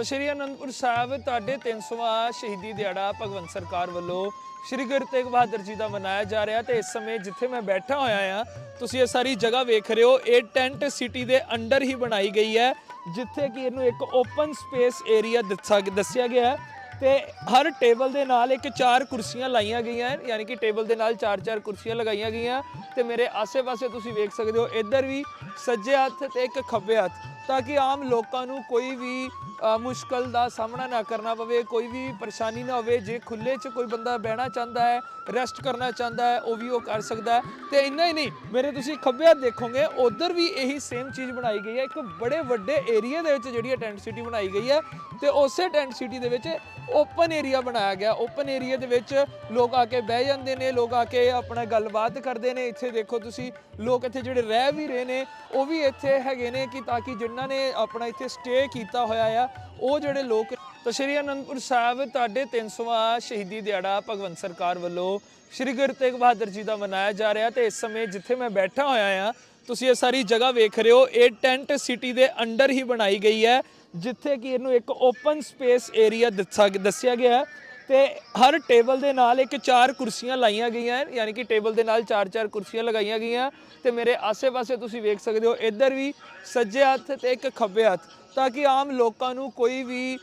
ਤਾਂ ਸ਼੍ਰੀ ਅਨੰਦਪੁਰ ਸਾਹਿਬ, ਤੁਹਾਡੇ 300ਵਾਂ ਸ਼ਹੀਦੀ ਦਿਹਾੜਾ ਭਗਵੰਤ ਸਰਕਾਰ ਵੱਲੋਂ ਸ਼੍ਰੀ ਗੁਰੂ ਤੇਗ ਬਹਾਦਰ ਜੀ ਦਾ ਮਨਾਇਆ ਜਾ ਰਿਹਾ ਤੇ ਇਸ ਸਮੇਂ ਜਿੱਥੇ ਮੈਂ ਬੈਠਾ ਹੋਇਆ ਆ ਤੁਸੀਂ ਇਹ ਸਾਰੀ ਜਗ੍ਹਾ ਵੇਖ ਰਹੇ ਹੋ, ਇਹ ਟੈਂਟ ਸਿਟੀ ਦੇ ਅੰਡਰ ਹੀ ਬਣਾਈ ਗਈ ਹੈ, ਜਿੱਥੇ ਕਿ ਇਹਨੂੰ ਇੱਕ ਓਪਨ ਸਪੇਸ ਏਰੀਆ ਦੱਸਿਆ ਗਿਆ ਹੈ ਤੇ ਹਰ ਟੇਬਲ ਦੇ ਨਾਲ ਇੱਕ ਚਾਰ ਕੁਰਸੀਆਂ ਲਾਈਆਂ ਗਈਆਂ ਯਾਨੀ ਕਿ ਟੇਬਲ ਦੇ ਨਾਲ ਚਾਰ ਚਾਰ ਕੁਰਸੀਆਂ ਲਗਾਈਆਂ ਗਈਆਂ ਤੇ ਮੇਰੇ ਆਸੇ-ਪਾਸੇ ਤੁਸੀਂ ਵੇਖ ਸਕਦੇ ਹੋ, ਇੱਧਰ ਵੀ ਸੱਜੇ ਹੱਥ ਤੇ ਇੱਕ ਖੱਬੇ ਹੱਥ। ਤਾਂ ਕਿ ਆਮ ਲੋਕਾਂ ਨੂੰ ਕੋਈ ਵੀ ਮੁਸ਼ਕਲ ਦਾ ਸਾਹਮਣਾ ਨਾ ਕਰਨਾ ਪਵੇ, ਕੋਈ ਵੀ ਪਰੇਸ਼ਾਨੀ ਨਾ ਹੋਵੇ, ਜੇ ਖੁੱਲੇ 'ਚ ਕੋਈ ਬੰਦਾ ਬਹਿਣਾ ਚਾਹੁੰਦਾ ਹੈ, ਰੈਸਟ ਕਰਨਾ ਚਾਹੁੰਦਾ ਹੈ, ਉਹ ਵੀ ਉਹ ਕਰ ਸਕਦਾ ਹੈ। ਤੇ ਇੰਨਾ ਹੀ ਨਹੀਂ, ਮੇਰੇ ਤੁਸੀਂ ਖੱਬੇ ਹੱਥ ਦੇਖੋਗੇ, ਉਧਰ ਵੀ ਇਹੀ ਸੇਮ ਚੀਜ਼ ਬਣਾਈ ਗਈ ਹੈ। ਇੱਕ ਬੜੇ ਵੱਡੇ ਏਰੀਆ ਦੇ ਵਿੱਚ ਜਿਹੜੀ ਟੈਂਟ ਸਿਟੀ ਬਣਾਈ ਗਈ ਹੈ ਤੇ ਉਸੇ ਟੈਂਟ ਸਿਟੀ ਦੇ ਵਿੱਚ ਓਪਨ ਏਰੀਆ ਬਣਾਇਆ ਗਿਆ। ਓਪਨ ਏਰੀਆ ਦੇ ਵਿੱਚ ਲੋਕ ਆ ਕੇ ਬਹਿ ਜਾਂਦੇ ਨੇ, ਲੋਕ ਆ ਕੇ ਆਪਣਾ ਗੱਲਬਾਤ ਕਰਦੇ ਨੇ। ਇੱਥੇ ਦੇਖੋ ਤੁਸੀਂ, ਲੋਕ ਇੱਥੇ ਜਿਹੜੇ ਰਹਿ ਵੀ ਰਹੇ ਨੇ, ਉਹ ਵੀ ਇੱਥੇ ਹੈਗੇ ਨੇ ਕਿ ਤਾਂ ਕਿ ਜਿਨ੍ਹਾਂ ਨੇ ਆਪਣਾ ਇੱਥੇ ਸਟੇ ਕੀਤਾ ਹੋਇਆ ਆ, ਉਹ ਜਿਹੜੇ ਲੋਕ ਤਾਂ ਸ਼੍ਰੀ ਅਨੰਦਪੁਰ ਸਾਹਿਬ, ਤੁਹਾਡੇ 300ਵਾਂ ਸ਼ਹੀਦੀ ਦਿਹਾੜਾ ਭਗਵੰਤ ਸਰਕਾਰ ਵੱਲੋਂ ਸ਼੍ਰੀ ਗੁਰੂ ਤੇਗ ਬਹਾਦਰ ਜੀ ਦਾ ਮਨਾਇਆ ਜਾ ਰਿਹਾ ਤੇ ਇਸ ਸਮੇਂ ਜਿੱਥੇ ਮੈਂ ਬੈਠਾ ਹੋਇਆ ਆ, ਤੁਸੀਂ ਇਹ ਸਾਰੀ ਜਗ੍ਹਾ ਵੇਖ ਰਹੇ ਹੋ, ਇਹ ਟੈਂਟ ਸਿਟੀ ਦੇ ਅੰਡਰ ਹੀ ਬਣਾਈ ਗਈ ਹੈ, ਜਿੱਥੇ ਕਿ ਇਹਨੂੰ ਇੱਕ ਓਪਨ ਸਪੇਸ ਏਰੀਆ ਦੱਸਿਆ ਗਿਆ ਹੈ। ਤੇ ਹਰ ਟੇਬਲ ਦੇ ਨਾਲ ਇੱਕ ਚਾਰ ਕੁਰਸੀਆਂ ਲਾਈਆਂ ਗਈਆਂ ਯਾਨੀ ਕਿ ਟੇਬਲ ਦੇ ਨਾਲ ਚਾਰ ਚਾਰ ਕੁਰਸੀਆਂ ਲਗਾਈਆਂ ਗਈਆਂ। ਤੇ ਮੇਰੇ ਆਸੇ-ਪਾਸੇ ਤੁਸੀਂ ਵੇਖ ਸਕਦੇ ਹੋ, ਇੱਧਰ ਵੀ ਸੱਜੇ ਹੱਥ ਤੇ ਇੱਕ ਖੱਬੇ ਹੱਥ, ਤਾਂ ਕਿ ਆਮ ਲੋਕਾਂ ਨੂੰ ਕੋਈ ਵੀ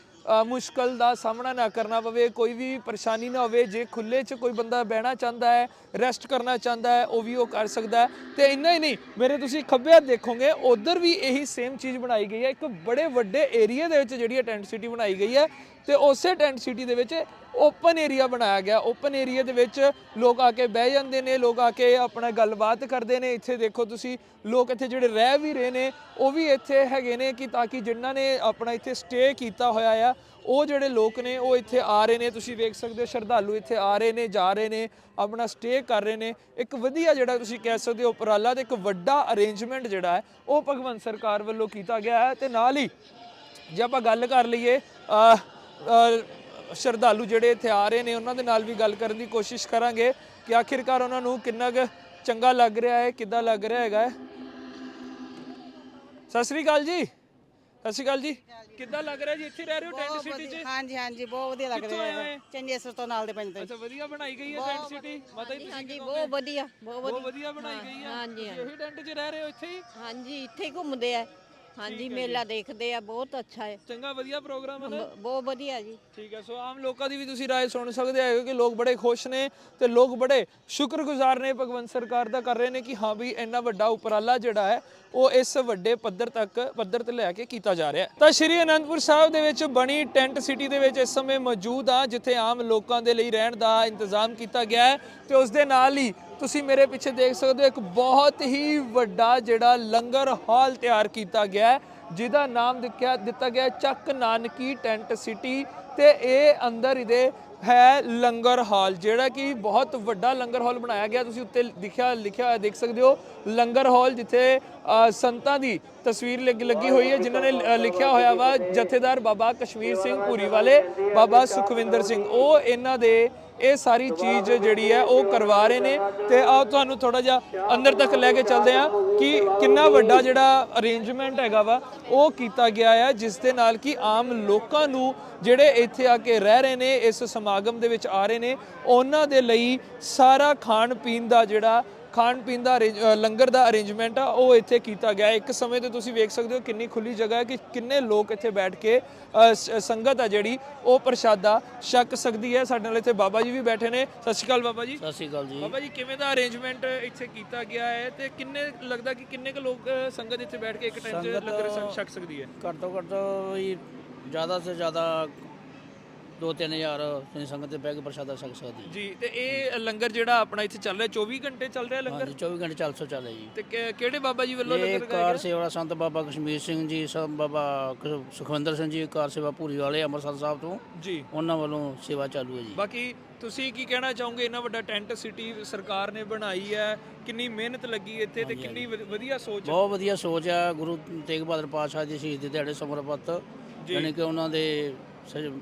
ਮੁਸ਼ਕਲ ਦਾ ਸਾਹਮਣਾ ਨਾ ਕਰਨਾ ਪਵੇ, ਕੋਈ ਵੀ ਪਰੇਸ਼ਾਨੀ ਨਾ ਹੋਵੇ। ਜੇ ਖੁੱਲੇ 'ਚ ਕੋਈ ਬੰਦਾ ਬਹਿਣਾ ਚਾਹੁੰਦਾ ਹੈ, ਰੈਸਟ ਕਰਨਾ ਚਾਹੁੰਦਾ ਹੈ, ਉਹ ਵੀ ਉਹ ਕਰ ਸਕਦਾ ਹੈ। ਤੇ ਇੰਨਾ ਹੀ ਨਹੀਂ, ਮੇਰੇ ਤੁਸੀਂ ਖੱਬੇ ਹੱਥ ਦੇਖੋਗੇ, ਉਧਰ ਵੀ ਇਹੀ ਸੇਮ ਚੀਜ਼ ਬਣਾਈ ਗਈ ਹੈ। ਇੱਕ ਬੜੇ ਵੱਡੇ ਏਰੀਆ ਦੇ ਵਿੱਚ ਜਿਹੜੀ ਟੈਂਟ ਸਿਟੀ ਬਣਾਈ ਗਈ ਹੈ। ਤੇ ਉਸੇ ਟੈਂਟ ਸਿਟੀ ਦੇ ਵਿੱਚ ਓਪਨ ਏਰੀਆ ਬਣਾਇਆ ਗਿਆ। ਓਪਨ ਏਰੀਆ ਦੇ ਵਿੱਚ ਲੋਕ ਆ ਕੇ ਬਹਿ ਜਾਂਦੇ ਨੇ, ਲੋਕ ਆ ਕੇ ਆਪਣਾ ਗੱਲਬਾਤ ਕਰਦੇ ਨੇ। ਇੱਥੇ ਦੇਖੋ ਤੁਸੀਂ, ਲੋਕ ਇੱਥੇ ਜਿਹੜੇ ਰਹਿ ਵੀ ਰਹੇ ਨੇ, ਉਹ ਵੀ ਇੱਥੇ ਹੈਗੇ ਨੇ ਕਿ ਤਾਂ ਕਿ ਜਿਨ੍ਹਾਂ ਨੇ ਆਪਣਾ ਇੱਥੇ ਸਟੇ ਕੀਤਾ ਹੋਇਆ ਆ, ਉਹ ਜਿਹੜੇ ਲੋਕ ਨੇ, ਉਹ ਇੱਥੇ ਆ ਰਹੇ ਨੇ। ਤੁਸੀਂ ਵੇਖ ਸਕਦੇ ਹੋ, ਸ਼ਰਧਾਲੂ ਇੱਥੇ ਆ ਰਹੇ ਨੇ, ਜਾ ਰਹੇ ਨੇ, ਆਪਣਾ ਸਟੇ ਕਰ ਰਹੇ ਨੇ। ਇੱਕ ਵਧੀਆ ਜਿਹੜਾ ਤੁਸੀਂ ਕਹਿ ਸਕਦੇ ਹੋ, ਉਪਰਾਲਾ ਤੇ ਇੱਕ ਵੱਡਾ ਅਰੇਂਜਮੈਂਟ ਜਿਹੜਾ ਹੈ, ਉਹ ਭਗਵੰਤ ਸਰਕਾਰ ਵੱਲੋਂ ਕੀਤਾ ਗਿਆ ਹੈ। ਤੇ ਨਾਲ ਹੀ ਜੇ ਆਪਾਂ ਗੱਲ ਕਰ ਲਈਏ ਸ਼ਰਧਾਲੂ ਜਿਹੜੇ ਇੱਥੇ ਆ ਰਹੇ ਨੇ ਉਹਨਾਂ ਦੇ ਨਾਲ ਵੀ ਗੱਲ ਕਰਨ ਦੀ ਕੋਸ਼ਿਸ਼ ਕਰਾਂਗੇ ਕਿ ਆਖਿਰਕਾਰ ਉਹਨਾਂ ਨੂੰ ਕਿੰਨਾ ਕੁ ਚੰਗਾ ਲੱਗ ਰਿਹਾ ਹੈ ਕਿੱਦਾਂ ਲੱਗ ਰਿਹਾ ਹੈਗਾ ਹੈ। ਸਤਿ ਸ੍ਰੀ ਅਕਾਲ ਜੀ। ਸਤਿ ਸ੍ਰੀ ਅਕਾਲ ਜੀ। ਕਿੱਦਾਂ ਲੱਗ ਰਿਹਾ ਜੀ? ਇੱਥੇ ਰਹਿ ਰਹੇ ਹੋ ਟੈਂਟ ਸਿਟੀ 'ਚ? ਹਾਂਜੀ ਹਾਂਜੀ ਬਹੁਤ ਵਧੀਆ ਲੱਗ ਰਿਹਾ? ਹੈ? ਚੰਡੀਸਰ ਤੋਂ ਨਾਲ ਦੇ ਪਿੰਡ ਤੋਂ ਅੱਛਾ ਵਧੀਆ ਬਣਾਈ ਗਈ ਹੈ ਟੈਂਟ ਸਿਟੀ ਮਾਤਾ ਤੁਸੀਂ ਹਾਂਜੀ ਬਹੁਤ ਵਧੀਆ ਬਹੁਤ ਵਧੀਆ। ਬਣਾਈ ਗਈ ਹੈ। ਹਾਂਜੀ, ਇਹੀ ਟੈਂਟ 'ਚ ਰਹਿ ਰਹੇ ਹੋ ਇੱਥੇ ਹੀ? ਹਾਂਜੀ ਇੱਥੇ ਹੀ ਘੁੰਮਦੇ ਆ। ਹਾਂਜੀ ਮੇਲਾ ਦੇਖਦੇ ਆ ਬਹੁਤ ਅੱਛਾ ਹੈ। ਚੰਗਾ ਵਧੀਆ ਪ੍ਰੋਗਰਾਮ ਹੈ ਨਾ? ਬਹੁਤ ਵਧੀਆ ਜੀ। ਠੀਕ ਹੈ ਸੋ ਆਮ ਲੋਕਾਂ ਦੀ ਵੀ ਤੁਸੀਂ ਰਾਏ ਸੁਣ ਸਕਦੇ ਹੋ ਕਿ ਲੋਕ ਬੜੇ ਖੁਸ਼ ਨੇ ਤੇ ਲੋਕ ਬੜੇ ਸ਼ੁਕਰਗੁਜ਼ਾਰ ਨੇ ਭਗਵੰਤ ਸਰਕਾਰ ਦਾ ਕਰ ਰਹੇ ਨੇ ਕਿ ਹਾਂ ਵੀ ਇੰਨਾ ਵੱਡਾ ਉਪਰਾਲਾ ਜਿਹੜਾ ਹੈ ਉਹ ਇਸ ਵੱਡੇ ਪੱਧਰ ਤੱਕ ਪੱਧਰ ਤੇ ਲੈ ਕੇ ਕੀਤਾ ਜਾ ਰਿਹਾ ਹੈ। ਤਾਂ ਸ਼੍ਰੀ ਅਨੰਦਪੁਰ ਸਾਹਿਬ ਦੇ ਵਿੱਚ ਬਣੀ ਟੈਂਟ ਸਿਟੀ ਦੇ ਵਿੱਚ ਇਸ ਸਮੇਂ ਮੌਜੂਦ ਆ ਜਿੱਥੇ ਆਮ ਲੋਕਾਂ ਦੇ ਲਈ ਰਹਿਣ ਦਾ ਇੰਤਜ਼ਾਮ ਕੀਤਾ ਗਿਆ ਹੈ ਤੇ ਉਸ ਦੇ ਨਾਲ ਹੀ ਤੁਸੀਂ ਮੇਰੇ ਪਿੱਛੇ ਦੇਖ ਸਕਦੇ ਹੋ ਇੱਕ ਬਹੁਤ ਹੀ ਵੱਡਾ ਜਿਹੜਾ ਲੰਗਰ ਹਾਲ ਤਿਆਰ ਕੀਤਾ ਗਿਆ ਹੈ ਜਿਹਦਾ ਨਾਮ ਦਿੱਤਾ ਦਿੱਤਾ ਗਿਆ ਚੱਕ ਨਾਨਕੀ ਟੈਂਟ ਸਿਟੀ ਤੇ ਇਹ ਅੰਦਰ ਇਹਦੇ ਹੈ ਲੰਗਰ ਹਾਲ ਜਿਹੜਾ ਕਿ ਬਹੁਤ ਵੱਡਾ ਲੰਗਰ ਹਾਲ ਬਣਾਇਆ ਗਿਆ। ਤੁਸੀਂ ਉੱਤੇ ਲਿਖਿਆ ਲਿਖਿਆ ਹੋਇਆ ਦੇਖ ਸਕਦੇ ਹੋ ਲੰਗਰ ਹਾਲ ਜਿੱਥੇ ਸੰਤਾਂ ਦੀ ਤਸਵੀਰ ਲੱਗ- ਲੱਗੀ ਹੋਈ ਹੈ ਜਿਨ੍ਹਾਂ ਨੇ ਅ, ਲਿਖਿਆ ਹੋਇਆ ਵਾ ਜਥੇਦਾਰ ਬਾਬਾ ਕਸ਼ਮੀਰ ਸਿੰਘ ਪੂਰੀ ਵਾਲੇ ਬਾਬਾ ਸੁਖਵਿੰਦਰ ਸਿੰਘ। ਉਹ ਇਹਨਾਂ ਦੇ ਇਹ ਸਾਰੀ ਚੀਜ਼ ਜਿਹੜੀ ਹੈ ਉਹ ਕਰਵਾ ਰਹੇ ਨੇ ਤੇ ਆਓ ਤੁਹਾਨੂੰ ਥੋੜਾ ਜਿਹਾ ਅੰਦਰ ਤੱਕ ਲੈ ਕੇ ਚੱਲਦੇ ਆ ਕਿ ਕਿੰਨਾ ਵੱਡਾ ਜਿਹੜਾ ਅਰੇਂਜਮੈਂਟ ਹੈਗਾ ਵਾ, ਉਹ ਕੀਤਾ ਗਿਆ ਹੈ, ਜਿਸ ਦੇ ਨਾਲ ਕਿ ਆਮ ਲੋਕਾਂ ਨੂੰ ਜਿਹੜੇ ਇੱਥੇ ਆ ਕੇ ਰਹਿ ਰਹੇ ਨੇ, ਇਸ ਸਮਾਗਮ ਦੇ ਵਿੱਚ ਆ ਰਹੇ ਨੇ, ਉਹਨਾਂ ਦੇ ਲਈ ਸਾਰਾ ਖਾਣ ਪੀਣ ਦਾ ਜਿਹੜਾ ਖਾਣ ਪੀਣ ਦਾ ਲੰਗਰ ਦਾ ਅਰੇਂਜਮੈਂਟ ਆ ਉਹ ਇੱਥੇ ਕੀਤਾ ਗਿਆ। ਇੱਕ ਸਮੇਂ ਤੇ ਤੁਸੀਂ ਵੇਖ ਸਕਦੇ ਹੋ ਕਿੰਨੀ ਖੁੱਲੀ ਜਗ੍ਹਾ ਹੈ ਕਿ ਕਿੰਨੇ ਲੋਕ ਇੱਥੇ ਬੈਠ ਕੇ ਸੰਗਤ ਆ ਜਿਹੜੀ ਉਹ ਪ੍ਰਸ਼ਾਦਾ ਛਕ ਸਕਦੀ ਹੈ। ਸਾਡੇ ਨਾਲ ਇੱਥੇ ਬਾਬਾ ਜੀ ਵੀ ਬੈਠੇ ਨੇ। ਸਤਿ ਸ਼੍ਰੀ ਅਕਾਲ ਬਾਬਾ ਜੀ। ਸਤਿ ਸ਼੍ਰੀ ਅਕਾਲ ਜੀ। ਬਾਬਾ ਜੀ ਕਿਵੇਂ ਦਾ ਅਰੇਂਜਮੈਂਟ ਇੱਥੇ ਕੀਤਾ ਗਿਆ ਹੈ? ਤੇ ਕਿੰਨੇ ਲੱਗਦਾ ਕਿ ਕਿੰਨੇ ਕੁ ਲੋਕ ਸੰਗਤ ਇੱਥੇ ਬੈਠ ਕੇ ਇੱਕ ਟਾਈਮ 'ਚ ਲੰਗਰ ਛਕ- ਸਕਦੀ ਹੈ? ਘੱਟ ਤੋਂ ਘੱਟ ਜ਼ਿਆਦਾ ਤੋਂ ਜ਼ਿਆਦਾ 2-3000 ਸਿੰਘ ਸੰਗਤ ਤੇ ਬਹਿ ਕੇ ਪ੍ਰਸ਼ਾਦਾ ਛਕ ਸਕਦੀ ਹੈ। ਜੀ ਤੇ ਇਹ ਲੰਗਰ ਜਿਹੜਾ ਆਪਣਾ ਇੱਥੇ ਚੱਲ ਰਿਹਾ 24 ਘੰਟੇ ਚੱਲ ਰਿਹਾ ਲੰਗਰ? ਹਾਂਜੀ 24 ਘੰਟੇ ਚੱਲ ਸੋ ਚੱਲੇ ਜੀ। ਤੇ ਕਿ- ਕਿਹੜੇ ਬਾਬਾ ਜੀ ਵੱਲੋਂ ਇਹ ਲੰਗਰ ਲਗਾਇਆ ਕਾਰ ਸੇਵਾ ਸੰਤ ਬਾਬਾ ਕਸ਼ਮੀਰ ਸਿੰਘ ਜੀ ਸਭ ਬਾਬਾ ਸੁਖਵਿੰਦਰ ਸਿੰਘ ਜੀ ਕਾਰ ਸੇਵਾ ਭੂਰੀ ਵਾਲੇ ਅੰਮ੍ਰਿਤਸਰ ਸਾਹਿਬ ਤੋਂ। ਜੀ। ਉਹਨਾਂ ਵੱਲੋਂ ਸੇਵਾ ਚਾਲੂ ਹੈ ਜੀ। ਬਾਕੀ ਤੁਸੀਂ ਕੀ ਕਹਿਣਾ ਚਾਹੋਗੇ ਇੰਨਾ ਵੱਡਾ ਟੈਂਟ ਸਿਟੀ ਸਰਕਾਰ ਨੇ ਬਣਾਈ ਹੈ ਕਿੰਨੀ ਮਿਹਨਤ ਲੱਗੀ ਇੱਥੇ ਤੇ ਕਿੰਨੀ ਵਧ- ਵਧੀਆ ਸੋਚ ਬਹੁਤ ਵਧੀਆ ਸੋਚ ਆ ਗੁਰੂ ਤੇਗ ਬਹਾਦਰ ਪਾਤਸ਼ਾਹ ਦੀ ਸ਼ਹੀਦੀ ਦਿਹਾੜੇ ਸਮਰਪਿਤ। ਯਾਨੀ ਕਿ ਉਹਨਾਂ ਦੇ ਸਜ-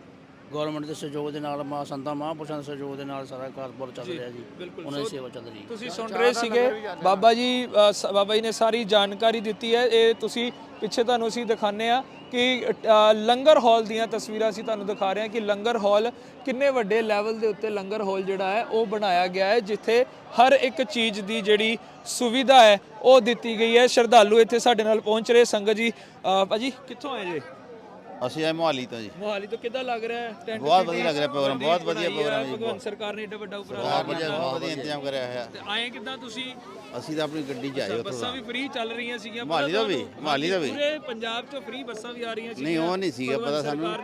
ਗਵਰਨਮੈਂਟ ਦੇ ਸਹਿਯੋਗ ਦੇ ਨਾਲ ਮਾ ਸੰਤਾਂ ਮਹਾਂਪੁਰਸ਼ਾਂ ਦੇ ਸਹਿਯੋਗ ਦੇ ਨਾਲ ਸਾਰਾ ਕਾਰੋਬਾਰ ਚੱਲ ਰਿਹਾ ਜੀ। ਬਿਲਕੁਲ। ਉਹਨਾਂ ਦੀ ਸੋ ਸੇਵਾ ਚੱਲ ਰਹੀ ਹੈ ਤੁਸੀਂ ਸੁਣ ਰਹੇ ਸੀਗੇ। ਬਾਬਾ ਜੀ ਅ, ਸ- ਬਾਬਾ ਜੀ ਨੇ ਸਾਰੀ ਜਾਣਕਾਰੀ ਦਿੱਤੀ ਹੈ। ਇਹ ਤੁਸੀਂ ਪਿੱਛੇ ਤੁਹਾਨੂੰ ਅਸੀਂ ਦਿਖਾਣੇ ਆ ਕਿ ਅ, ਲੰਗਰ ਹਾਲ ਦੀਆਂ ਤਸਵੀਰਾਂ ਅਸੀਂ ਤੁਹਾਨੂੰ ਦਿਖਾ ਰਹੇ ਹਾਂ ਕਿ ਲੰਗਰ ਹਾਲ ਕਿੰਨੇ ਵੱਡੇ ਲੈਵਲ ਦੇ ਉੱਤੇ ਲੰਗਰ ਹਾਲ ਜਿਹੜਾ ਹੈ ਉਹ ਬਣਾਇਆ ਗਿਆ ਹੈ ਜਿੱਥੇ ਹਰ ਇੱਕ ਚੀਜ਼ ਦੀ ਜਿਹੜੀ ਸੁਵਿਧਾ ਹੈ ਉਹ ਦਿੱਤੀ ਗਈ ਹੈ। ਸ਼ਰਧਾਲੂ ਇੱਥੇ ਸਾਡੇ ਨਾਲ ਪਹੁੰਚ ਰਹੇ। ਸੰਗਤ ਜੀ ਅ, ਭਾਜੀ ਕਿੱਥੋਂ ਆਏ ਜੀ? ਅਸੀਂ ਆਏ ਮੋਹਾਲੀ ਤੋਂ ਜੀ ਮੋਹਾਲੀ ਤੋਂ ਕਿੱਦਾਂ ਲੱਗ ਰਿਹਾ ਹੈ ਟੈਂਟ ਬਹੁਤ? ਵਧੀਆ ਲੱਗ ਰਿਹਾ ਪ੍ਰੋਗਰਾਮ, ਬਹੁਤ ਵਧੀਆ ਪ੍ਰੋਗਰਾਮ ਜੀ, ਭਗਵੰਤ ਸਰਕਾਰ ਨੇ ਏਡਾ ਵੱਡਾ ਉਪਰਾਲਾ ਬਹੁਤ ਵਧੀਆ ਬਹੁਤ ਵਧੀਆ ਇੰਤਜ਼ਾਮ ਕਰਿਆ ਹੋਇਆ ਤੇ ਆਏ ਕਿੱਦਾਂ ਤੁਸੀਂ ਅਸੀਂ ਤਾਂ ਆਪਣੀ ਗੱਡੀ 'ਚ ਆਏ ਉੱਥੋਂ ਬੱਸਾਂ ਵੀ ਫ੍ਰੀ ਚੱਲ ਰਹੀਆਂ ਸੀਗੀਆਂ ਮੋਹਾਲੀ ਦਾ ਵੀ? ਮੋਹਾਲੀ ਦਾ ਵੀ। ਪੂਰੇ ਪੰਜਾਬ 'ਚ ਫ੍ਰੀ ਬੱਸਾਂ ਵੀ ਆ ਰਹੀਆਂ ਸੀਗੀਆਂ ਨਹੀਂ ਉਹ ਨਹੀਂ ਸੀਗਾ ਪਤਾ ਸਾਨੂੰ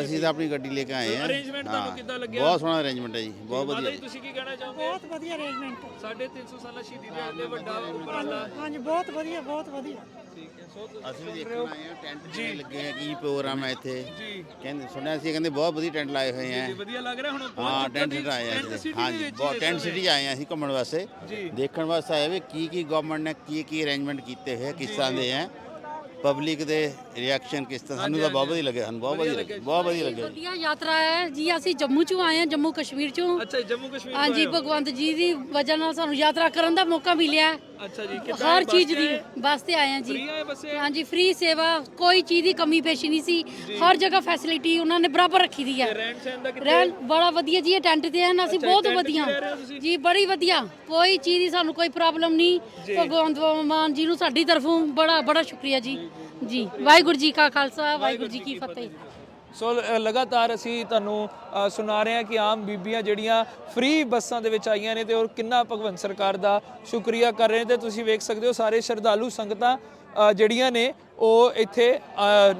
ਅਸੀਂ ਤਾਂ ਆਪਣੀ ਗੱਡੀ ਲੈ ਕੇ ਆਏ ਹਾਂ Arrangement ਤੁਹਾਨੂੰ। ਕਿੱਦਾਂ ਲੱਗਿਆ? ਬਹੁਤ ਸੋਹਣਾ ਅਰੇਂਜਮੈਂਟ ਹੈ ਜੀ ਬਹੁਤ ਵਧੀਆ। ਤੁਸੀਂ ਕੀ ਕਹਿਣਾ ਚਾਹੋਗੇ ਬਹੁਤ ਵਧੀਆ ਅਰੇਂਜਮੈਂਟ 350 ਸਾਲਾ ਸ਼ਹੀਦੀ ਦੇ ਦੇ ਵੱਡਾ ਉਪਰਾਲਾ ਹਾਂਜੀ ਬਹੁਤ ਵਧੀਆ ਬਹੁਤ ਵਧੀਆ ਠੀਕ ਹੈ ਸੋ ਅਸੀਂ ਵੀ ਦੇਖਣ ਆਏ ਹਾਂ ਟੈਂਟ ਜੀ। ਲੱਗੇ ਆ ਕੀ ਪ੍ਰੋਗਰਾਮ ਹੈ ਇੱਥੇ। ਜੀ। ਕਹਿੰਦੇ ਸੁਣਿਆ ਸੀ ਕਹਿੰਦੇ ਬਹੁਤ ਵਧੀਆ ਟੈਂਟ ਲਾਏ ਹੋਏ ਆ ਜੀ ਵਧੀਆ ਲੱਗ ਰਿਹਾ ਹੁਣ ਹਾਂ ਪਹੁੰਚ ਟੈਂਟ ਚੁੱਕੇ ਸਿਟੀ ਆਏ ਟੈਂਟ ਆ ਸਿਟੀ ਹਾਂ ਦੇ ਜੀ ਵਿੱਚ ਬਹੁਤ ਇਸ ਟੈਂਟ ਸਮੇਂ। ਸਿਟੀ ਆਏ ਆ ਅਸੀਂ ਘੁੰਮਣ ਵਾਸਤੇ। ਜੀ। ਦੇਖਣ ਵਾਸਤੇ ਆਏ ਵੀ ਕੀ ਕੀ ਗਵਰਨਮੈਂਟ ਨੇ ਕੀ ਕੀ ਅਰੇਂਜਮੈਂਟ ਕੀਤੇ ਹੋਏ ਆ, ਕਿਸ ਤਰ੍ਹਾਂ ਦੇ ਆ ਪਬਲਿਕ ਦੇ ਰਿਐਕਸ਼ਨ ਕਿਸ ਤਰ੍ਹਾਂ? ਸਾਨੂੰ ਤਾਂ ਬਹੁਤ ਵਧੀਆ ਲੱਗਿਆ ਸਾਨੂੰ ਬਹੁਤ ਵਧੀਆ ਲੱਗਿਆ ਬਹੁਤ ਵਧੀਆ ਲੱਗਿਆ। ਵਧੀਆ ਯਾਤਰਾ ਹੈ। ਜੀ ਅਸੀਂ ਜੰਮੂ ਚੋਂ ਆਏ ਹਾਂ ਜੰਮੂ ਕਸ਼ਮੀਰ ਚੋਂ। ਅੱਛਾ ਜੀ, ਜੰਮੂ ਕਸ਼ਮੀਰ ਤੋਂ ਹਾਂਜੀ ਆਏ ਹੋ? ਭਗਵੰਤ ਜੀ ਦੀ ਵਜ੍ਹਾ ਨਾਲ ਸਾਨੂੰ ਯਾਤਰਾ ਕਰਨ ਦਾ ਮੌਕਾ ਮਿਲਿਆ ਹੈ। ਅੱਛਾ ਜੀ ਕਿੱਦਾਂ ਹਰ ਚੀਜ਼ ਦੀ? ਬੱਸ ਤੇ ਆਏ ਹਾਂ ਜੀ। ਫ੍ਰੀ ਆਏ ਬੱਸੇ? ਹਾਂਜੀ ਫ੍ਰੀ ਸੇਵਾ ਕੋਈ ਚੀਜ਼ ਦੀ ਕਮੀ ਪੇਸ਼ੀ ਨਹੀਂ ਸੀ। ਹਰ ਜਗ੍ਹਾ ਫੈਸਿਲਿਟੀ ਉਹਨਾਂ ਨੇ ਬਰਾਬਰ ਰੱਖੀ ਦੀ ਹੈ ਰਹਿਣ ਸਹਿਣ ਦਾ ਕਿੱਥੇ? ਰਹਿਣ ਬੜਾ ਵਧੀਆ ਜੀ ਇਹ ਟੈਂਟ ਤੇ ਹਨ ਅਸੀਂ ਬਹੁਤ ਟੈਂਟ 'ਚ ਵਧੀਆ ਰਹਿ ਰਹੇ ਹੋ ਤੁਸੀਂ? ਜੀ ਬੜੀ ਵਧੀਆ। ਕੋਈ ਚੀਜ਼ ਦੀ ਸਾਨੂੰ ਕੋਈ ਪ੍ਰੋਬਲਮ ਨਹੀਂ। ਭਗਵੰਤ ਮਾਨ ਜੀ ਨੂੰ ਸਾਡੀ ਤਰਫੋਂ ਬੜਾ ਬੜਾ ਸ਼ੁਕਰੀਆ ਜੀ। ਜੀ ਵਾਹਿਗੁਰੂ ਜੀ ਕਾ ਖਾਲਸਾ ਵਾਹਿਗੁਰੂ ਜੀ ਕੀ ਫਤਿਹ। ਸੋ ਲਗਾਤਾਰ ਅਸੀਂ ਤੁਹਾਨੂੰ ਸੁਣਾ ਰਹੇ ਹਾਂ ਕਿ ਆਮ ਬੀਬੀਆਂ ਜਿਹੜੀਆਂ ਫ੍ਰੀ ਬੱਸਾਂ ਦੇ ਵਿੱਚ ਆਈਆਂ ਨੇ ਤੇ ਉਹ ਕਿੰਨਾ ਭਗਵੰਤ ਸਰਕਾਰ ਦਾ ਸ਼ੁਕਰੀਆ ਕਰ ਰਹੇ ਨੇ ਤੇ ਤੁਸੀਂ ਵੇਖ ਸਕਦੇ ਹੋ ਸਾਰੇ ਸ਼ਰਧਾਲੂ ਸੰਗਤਾਂ ਜਿਹੜੀਆਂ ਨੇ, ਉਹ ਇੱਥੇ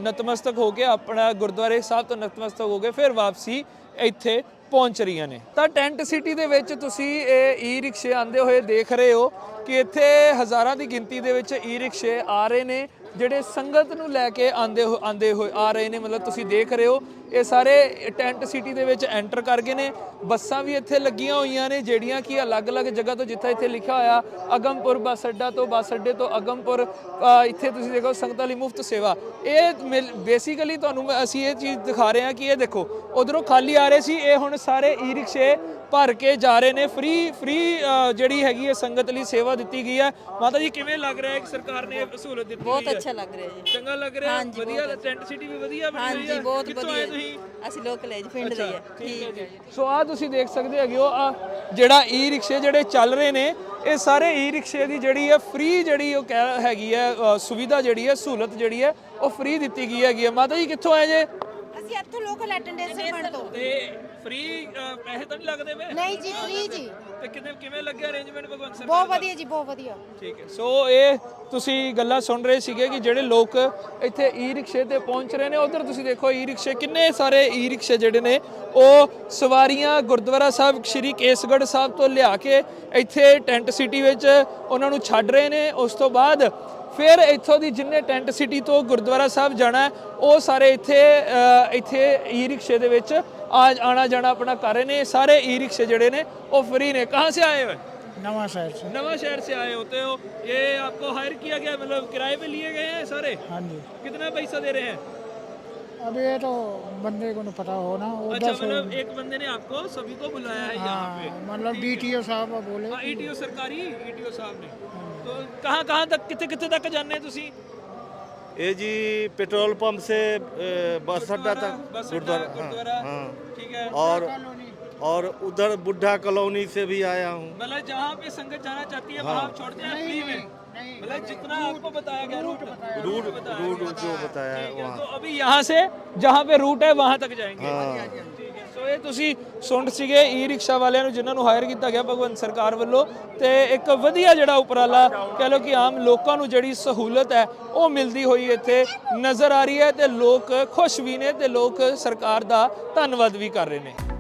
ਨਤਮਸਤਕ ਹੋ ਕੇ ਆਪਣਾ ਗੁਰਦੁਆਰੇ ਸਾਹਿਬ ਤੋਂ ਨਤਮਸਤਕ ਹੋ ਕੇ ਫਿਰ ਵਾਪਸੀ ਇੱਥੇ ਪਹੁੰਚ ਰਹੀਆਂ ਨੇ। ਤਾਂ ਟੈਂਟ ਸਿਟੀ ਦੇ ਵਿੱਚ ਤੁਸੀਂ ਇਹ ਈ ਰਿਕਸ਼ੇ ਆਂਦੇ ਹੋਏ ਦੇਖ ਰਹੇ ਹੋ ਕਿ ਇੱਥੇ ਹਜ਼ਾਰਾਂ ਦੀ ਗਿਣਤੀ ਦੇ ਵਿੱਚ ਈ ਰਿਕਸ਼ੇ ਆ ਰਹੇ ਨੇ। ਜਿਹੜੇ ਸੰਗਤ ਨੂੰ ਲੈ ਕੇ ਆਂਦੇ ਹੋ ਆਂਦੇ ਹੋਏ ਆ ਰਹੇ ਨੇ, ਮਤਲਬ ਤੁਸੀਂ ਦੇਖ ਰਹੇ ਹੋ ਇਹ ਸਾਰੇ ਟੈਂਟ ਸਿਟੀ ਦੇ ਵਿੱਚ ਐਂਟਰ ਕਰ ਗਏ ਨੇ। ਬੱਸਾਂ ਵੀ ਇੱਥੇ ਲੱਗੀਆਂ ਹੋਈਆਂ ਨੇ ਜਿਹੜੀਆਂ ਕਿ ਅਲੱਗ-ਅਲੱਗ ਜਗ੍ਹਾ ਤੋਂ ਜਿੱਥੇ ਇੱਥੇ ਲਿਖਿਆ ਹੋਇਆ ਅਗਮਪੁਰ ਬੱਸ ਅੱਡਾ ਤੋਂ ਬੱਸ ਅੱਡੇ ਤੋਂ ਅਗਮਪੁਰ ਇੱਥੇ ਤੁਸੀਂ ਦੇਖੋ ਸੰਗਤਾਂ ਲਈ ਮੁਫਤ ਸੇਵਾ। ਇਹ ਬੇਸਿਕਲੀ ਤੁਹਾਨੂੰ ਅਸੀਂ ਇਹ ਚੀਜ਼ ਦਿਖਾ ਰਹੇ ਹਾਂ ਕਿ ਇਹ ਦੇਖੋ ਉਧਰੋਂ ਖਾਲੀ ਆ ਰਹੇ ਸੀ ਇਹ ਹੁਣ ਸਾਰੇ ਈ ਰਿਕਸ਼ੇ ਭਰ ਕੇ ਜਾ ਰਹੇ ਨੇ। ਫ੍ਰੀ ਫ੍ਰੀ ਜਿਹੜੀ ਹੈਗੀ ਹੈ ਸੰਗਤ ਲਈ ਸੇਵਾ ਦਿੱਤੀ ਗਈ ਹੈ। ਮਾਤਾ ਜੀ ਕਿਵੇਂ ਲੱਗ ਰਿਹਾ ਹੈ ਕਿ ਸਰਕਾਰ ਨੇ ਇਹ ਸਹੂਲਤ ਦਿੱਤੀ ਬਹੁਤ? ਅੱਛਾ ਲੱਗ ਰਿਹਾ ਜੀ। ਚੰਗਾ ਲੱਗ ਰਿਹਾ? ਹਾਂਜੀ, ਵਧੀਆ ਬਹੁਤ ਟੈਂਟ ਸਿਟੀ ਵੀ ਵਧੀਆ ਬਣੀ ਹੋਈ ਹਾਂਜੀ ਹੈ। ਬਹੁਤ ਕਿੱਥੋਂ ਵਧੀਆ। ਤੁਸੀਂ ਅਸੀਂ ਲੋਕਲ ਹੈ ਜੀ ਪਿੰਡ ਦੇ ਹੀ ਹੈ। ਠੀਕ ਹੈ ਜੀ। ਸੋ ਆ ਤੁਸੀਂ ਦੇਖ ਸਕਦੇ ਹੈਗੇ ਹੋ ਆ ਜਿਹੜਾ ਈ ਰਿਕਸ਼ੇ ਜਿਹੜੇ ਚੱਲ ਰਹੇ ਨੇ ਇਹ ਸਾਰੇ ਈ ਰਿਕਸ਼ੇ ਦੀ ਜਿਹੜੀ ਹੈ ਫ੍ਰੀ ਜਿਹੜੀ ਉਹ ਕਹਿ ਹੈਗੀ ਹੈ ਅ, ਸੁਵਿਧਾ ਜਿਹੜੀ ਹੈ ਸਹੂਲਤ ਜਿਹੜੀ ਹੈ ਉਹ ਫ੍ਰੀ ਦਿੱਤੀ ਗਈ ਹੈਗੀ ਹੈ। ਮਾਤਾ ਜੀ ਕਿੱਥੋਂ ਆਏ ਜੇ? ਅਸੀਂ ਇੱਥੋਂ ਲੋਕਲ ਅਟੈਂਡੈਂਸ ਤੋਂ ਤੇ। ਫ੍ਰੀ ਪੈਸੇ ਤਾਂ ਨਹੀਂ ਲੱਗਦੇ ਵੇ? ਨਹੀਂ ਜੀ ਫ੍ਰੀ ਜੀ। ਤੇ ਕਿਵੇਂ ਕਿਵੇਂ ਲੱਗਿਆ ਅਰੇਂਜਮੈਂਟ ਭਗਵੰਤ ਸਰਕਾਰ ਬਹੁਤ ਦਾ? ਵਧੀਆ ਜੀ ਬਹੁਤ ਵਧੀਆ। ਠੀਕ ਹੈ। ਸੋ ਇਹ ਤੁਸੀਂ ਗੱਲਾਂ ਸੁਣ ਰਹੇ ਸੀਗੇ ਕਿ ਜਿਹੜੇ ਲੋਕ ਇੱਥੇ ਈ ਰਿਕਸ਼ੇ ਤੇ ਪਹੁੰਚ ਰਹੇ ਨੇ ਉਧਰ ਤੁਸੀਂ ਦੇਖੋ ਈ ਰਿਕਸ਼ੇ ਕਿੰਨੇ ਸਾਰੇ ਈ ਰਿਕਸ਼ੇ ਜਿਹੜੇ ਨੇ ਉਹ ਸਵਾਰੀਆਂ ਗੁਰਦੁਆਰਾ ਸਾਹਿਬ ਸ਼੍ਰੀ ਕੇਸਗੜ੍ਹ ਸਾਹਿਬ ਤੋਂ ਲਿਆ ਕੇ ਇੱਥੇ ਟੈਂਟ ਸਿਟੀ ਵਿੱਚ ਉਹਨਾਂ ਨੂੰ ਛੱਡ ਰਹੇ ਨੇ। ਉਸ ਤੋਂ ਬਾਅਦ ਫਿਰ ਇੱਥੋਂ ਦੀ ਜਿੰਨੇ ਟੈਂਟ ਸਿਟੀ ਤੋਂ ਗੁਰਦੁਆਰਾ ਸਾਹਿਬ ਜਾਣਾ ਉਹ ਸਾਰੇ ਇੱਥੇ ਇੱਥੇ ਈ ਰਿਕਸ਼ੇ ਦੇ ਵਿੱਚ आज आना जाना अपना कर रहे ने सारे ई रिक्शे जड़े ने वो फ्री ने कहाँ से आए हुए नवा शहर से नवा शहर से आए होते हो ये आपको हायर किया गया मतलब किराए पे लिए गए हैं सारे हाँ जी कितना पैसा दे रहे हैं अब ये तो बंदे को पता हो ना अच्छा मतलब एक बंदे ने आपको सभी को बुलाया है यहाँ पे मतलब डीटीओ साहब बोले ईटीओ सरकारी ईटीओ साहब ने तो कहाँ कहाँ तक कितने कितने तक जाने ਤੁਸੀਂ ये जी पेट्रोल पंप से बस अड्डा तक गुरुद्वारा हाँ और और उधर बुढ़ा कॉलोनी से भी आया हूँ जहाँ पे संगत जाना चाहती है वहाँ छोड़ते हैं फ्री में मतलब जितना आपको बताया गया रूट रूट रूट जो बताया है वहाँ तो अभी यहाँ से जहाँ पे रूट है वहाँ तक जाएँगे ਸੋ ਇਹ ਤੁਸੀਂ ਸੁਣ ਸੀਗੇ ਈ ਰਿਕਸ਼ਾ ਵਾਲਿਆਂ ਨੂੰ, ਜਿਨ੍ਹਾਂ ਨੂੰ ਹਾਇਰ ਕੀਤਾ ਗਿਆ ਭਗਵੰਤ ਸਰਕਾਰ ਵੱਲੋਂ। ਤੇ ਇੱਕ ਵਧੀਆ ਜਿਹੜਾ ਉਪਰਾਲਾ ਕਹ ਲਓ ਕਿ ਆਮ ਲੋਕਾਂ ਨੂੰ ਜਿਹੜੀ ਸਹੂਲਤ ਹੈ, ਉਹ ਮਿਲਦੀ ਹੋਈ ਇੱਥੇ ਨਜ਼ਰ ਆ ਰਹੀ ਹੈ ਤੇ ਲੋਕ ਖੁਸ਼ ਵੀ ਨੇ ਤੇ ਲੋਕ ਸਰਕਾਰ ਦਾ ਧੰਨਵਾਦ ਵੀ ਕਰ ਰਹੇ ਨੇ।